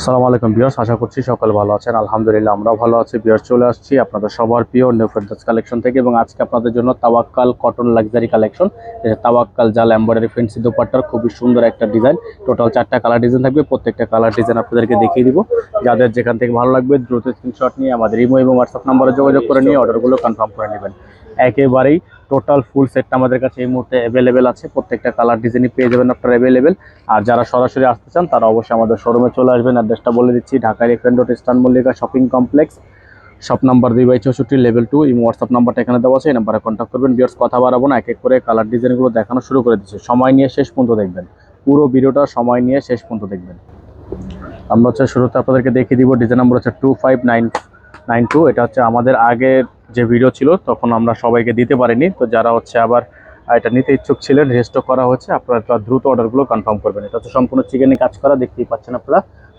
আসসালামু আলাইকুম বিয়ার্স আশা করছি সকাল ভালো আছেন। আলহামদুলিল্লাহ আমরাও ভালো আছি। বিয়ার্স চলে আসছি আপনাদের সবার প্রিয় নিউ কালেকশন থেকে এবং আজকে আপনাদের জন্য Tawakkal cotton luxury collection Tawakkal জাল এম্বয়ডারি ফেন্সি দোপাট্টার খুবই সুন্দর একটা ডিজাইন টোটাল চারটা কালার ডিজাইন থাকবে, প্রত্যেকটা কালার ডিজাইন আপনাদেরকে দেখিয়ে দিব। যাদের যেখান থেকে ভালো লাগবে, দ্রুত স্ক্রিনশট নিয়ে আমাদের ইমো এবং হোয়াটসঅ্যাপ নাম্বারে যোগাযোগ করে নিয়ে অর্ডারগুলো কনফার্ম করে নেবেন। একেবারেই টোটাল ফুল সেটটা আমাদের কাছে এই মুহূর্তে অ্যাভেলেবেল আছে। প্রত্যেকটা কালার ডিজাইনই পেয়ে যাবেন আপনারা অ্যাভেলেবেল আর যারা সরাসরি আসতে চান, তারা অবশ্যই আমাদের শোরুমে চলে আসবেন। অ্যাড্রেসটা বলে দিচ্ছি ঢাকার F road eastern Mallika shopping complex shop number দুই বাই চৌষট্টি লেভেল টু এই হোয়াটসঅ্যাপ নাম্বারটা এখানে দেওয়া আছে, এই নাম্বারে কন্ট্যাক্ট করবেন। বিয়ার্স কথা বাড়াবো না এক এক করে কালার ডিজাইনগুলো দেখানো শুরু করে দিচ্ছে। সময় নিয়ে শেষ পর্যন্ত দেখবেন। পুরো ভিডিওটা সময় নিয়ে শেষ পর্যন্ত দেখবেন। আমরা হচ্ছে শুরুতে আপনাদেরকে দেখিয়ে দিব। ডিজাইন নাম্বার হচ্ছে two five nine nine two এটা হচ্ছে আমাদের আগের যে ভিডিও ছিল, তখন আমরা সবাইকে দিতে পারিনি। তো যারা হচ্ছে আবার এটা নিতে ইচ্ছুক ছিলেন রেজিস্টার করা হচ্ছে আপনারা দ্রুত অর্ডারগুলো কনফার্ম করবেন। এটা হচ্ছে সম্পূর্ণ চিকেনে কাজ করা, দেখতেই পাচ্ছেন আপনারা।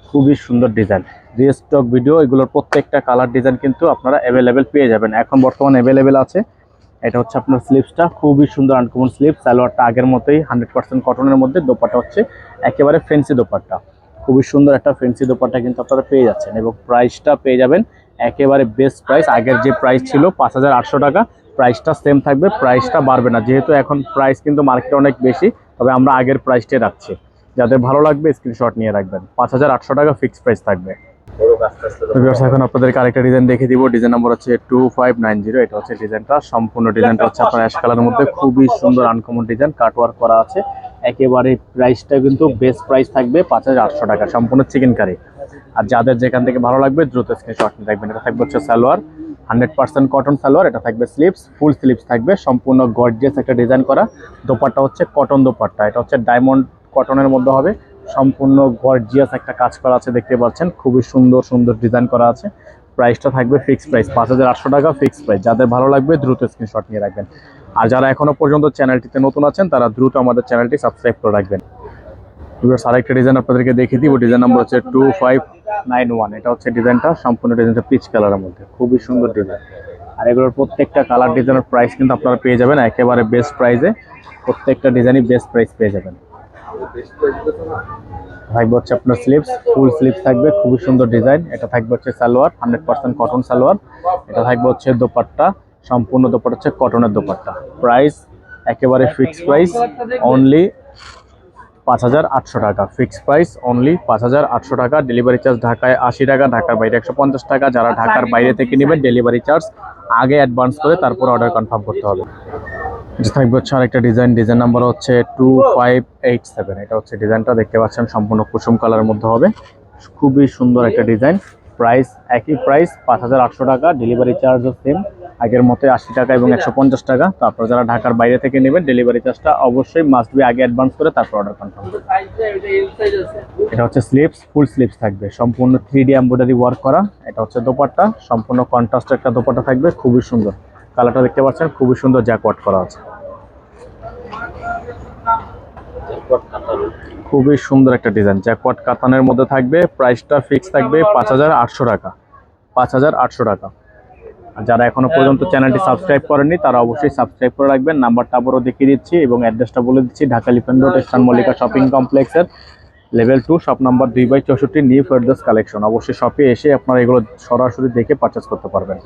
খুবই সুন্দর ডিজাইন রিস্টক ভিডিও এগুলোর প্রত্যেকটা কালার ডিজাইন কিন্তু আপনারা অ্যাভেলেবেল পেয়ে যাবেন। এখন বর্তমানে অ্যাভেলেবেল আছে। এটা হচ্ছে আপনার স্লিপসটা খুবই সুন্দর আনকমন স্লিপ সালোয়ারটা আগের মতোই হান্ড্রেড পার্সেন্ট কটনের মধ্যে, দোপাটা হচ্ছে একেবারে ফেন্সি দোপাট্টা। খুবই সুন্দর একটা ফেন্সি দোপাট্টা কিন্তু আপনারা পেয়ে যাচ্ছেন এবং প্রাইসটা পেয়ে যাবেন একেবারে বেস্ট প্রাইস আগের যে প্রাইস ছিল পাঁচ হাজার আটশো টাকা প্রাইসটা সেম থাকবে প্রাইসটা বাড়বে না। যেহেতু এখন প্রাইস কিন্তু মার্কেটে অনেক বেশি, তবে আমরা আগের প্রাইসটাই রাখছি। যাদের ভালো লাগবে স্ক্রিনশট নিয়ে রাখবেন। পাঁচ হাজার আটশো টাকা ফিক্সড প্রাইস থাকবে। এখন আপনাদেরকে আরেকটা ডিজাইন দেখে দিব। ডিজাইন নাম্বার হচ্ছে টু ফাইভ নাইন জিরো এটা হচ্ছে ডিজাইনটা সম্পূর্ণ ডিজাইনটা হচ্ছে আপনার অ্যাশ কালারের মধ্যে। খুবই সুন্দর আনকমন ডিজাইন কাটওয়ার্ক করা আছে। একেবারে প্রাইসটা কিন্তু বেস্ট প্রাইস থাকবে পাঁচ হাজার আটশো টাকা। সম্পূর্ণ চিকেন কারি আর যাদের যেখান থেকে ভালো লাগবে, দ্রুত স্ক্রিনশট নিয়ে রাখবেন এটা থাকবে হচ্ছে salwar hundred percent cotton salwar, এটা থাকবে স্লিপস ফুল স্লিপস থাকবে, সম্পূর্ণ গর্জিয়াস একটা ডিজাইন করা। দোপারটা হচ্ছে কটন দোপাট্টা, এটা হচ্ছে ডায়মন্ড কটনের মধ্যে হবে। সম্পূর্ণ গর্জিয়াস একটা কাজ করা আছে, দেখতে পাচ্ছেন। খুবই সুন্দর সুন্দর ডিজাইন করা আছে। প্রাইসটা থাকবে ফিক্স প্রাইস পাঁচ হাজার আটশো টাকা ফিক্স প্রাইস যাদের ভালো লাগবে, দ্রুত স্ক্রিনশট নিয়ে রাখবেন। আর যারা এখনও পর্যন্ত চ্যানেলটিতে নতুন আছেন, তারা দ্রুত আমাদের চ্যানেলটি সাবস্ক্রাইব করে রাখবেন। আরেকটা ডিজাইন আপনাদেরকে দেখিয়ে দিব। ডিজাইন নাম্বার হচ্ছে টু ফাইভ নাইন ওয়ান এটা হচ্ছে ডিজাইনটা সম্পূর্ণ ডিজাইনটা পিচ কালারের মধ্যে। খুবই সুন্দর ডিজাইন আর এগুলোর প্রত্যেকটা কালার ডিজাইনের প্রাইস কিন্তু আপনারা পেয়ে যাবেন, একেবারে বেস্ট প্রাইসে প্রত্যেকটা ডিজাইনই বেস্ট প্রাইস পেয়ে যাবেন। থাকবে হচ্ছে আপনার স্লিপস ফুল স্লিপস থাকবে, খুবই সুন্দর ডিজাইন এটা থাকবে হচ্ছে salwar hundred percent cotton salwar. এটা থাকবে হচ্ছে দোপাট্টা, সম্পূর্ণ দোপাট্টা হচ্ছে কটনের দোপাট্টা। প্রাইস একেবারে ফিক্সড প্রাইস অনলি পাঁচ হাজার আটশো টাকা। ফিক্সড প্রাইস অনলি পাঁচ হাজার আটশো টাকা। ডেলিভারি চার্জ ঢাকায় আশি টাকা ঢাকার বাইরে একশো পঞ্চাশ টাকা। যারা ঢাকার বাইরে থেকে নেবেন ডেলিভারি চার্জ আগে অ্যাডভান্স করে তারপর অর্ডার কনফার্ম করতে হবে। থাকবে হচ্ছে আরেকটা ডিজাইন ডিজাইন নাম্বার হচ্ছে টু ফাইভ এইট সেভেন এটা হচ্ছে ডিজাইনটা দেখতে পাচ্ছেন সম্পূর্ণ কুসুম কালারের মধ্যে হবে। খুবই সুন্দর একটা ডিজাইন প্রাইস একই প্রাইস পাঁচ হাজার আটশো টাকা। ডেলিভারি চার্জও সেম আগের মতো আশি টাকা এবং একশো পঞ্চাশ টাকা। তো আপনারা যারা ঢাকার বাইরে থেকে নেবেন ডেলিভারি চার্জটা অবশ্যই মাস্ট বি আগে অ্যাডভান্স করে তারপর অর্ডার কনফার্ম এটা হচ্ছে স্লিপস ফুল স্লিপস থাকবে। সম্পূর্ণ থ্রি ডি এম্ব্রয়ডারি ওয়ার্ক করা। এটা হচ্ছে দোপাট্টা। সম্পূর্ণ কন্ট্রাস্ট একটা দোপাট্টা থাকবে। খুবই সুন্দর। কালারটা দেখতে পাচ্ছেন খুবই সুন্দর জ্যাকওয়াট করা আছে। খুবই সুন্দর একটা ডিজাইন জ্যাকওয়াট কাতানের মধ্যে থাকবে প্রাইসটা ফিক্স থাকবে পাঁচ হাজার আটশো টাকা। পাঁচ হাজার আটশো টাকা। যারা এখনও পর্যন্ত চ্যানেলটি সাবস্ক্রাইব করেননি তারা অবশ্যই সাবস্ক্রাইব করে রাখবেন। নাম্বারটা আবারও দেখিয়ে দিচ্ছি এবং অ্যাড্রেসটা বলে দিচ্ছি ঢাকা লিফেন রোড ইস্টার্ন মল্লিকা শপিং কমপ্লেক্সের লেভেল টু শপ নাম্বার দুই বাই চৌষট্টি নিউ ফেরদাস কালেকশন অবশ্যই শপে এসে আপনারা এগুলো সরাসরি দেখে পারচেস করতে পারবেন।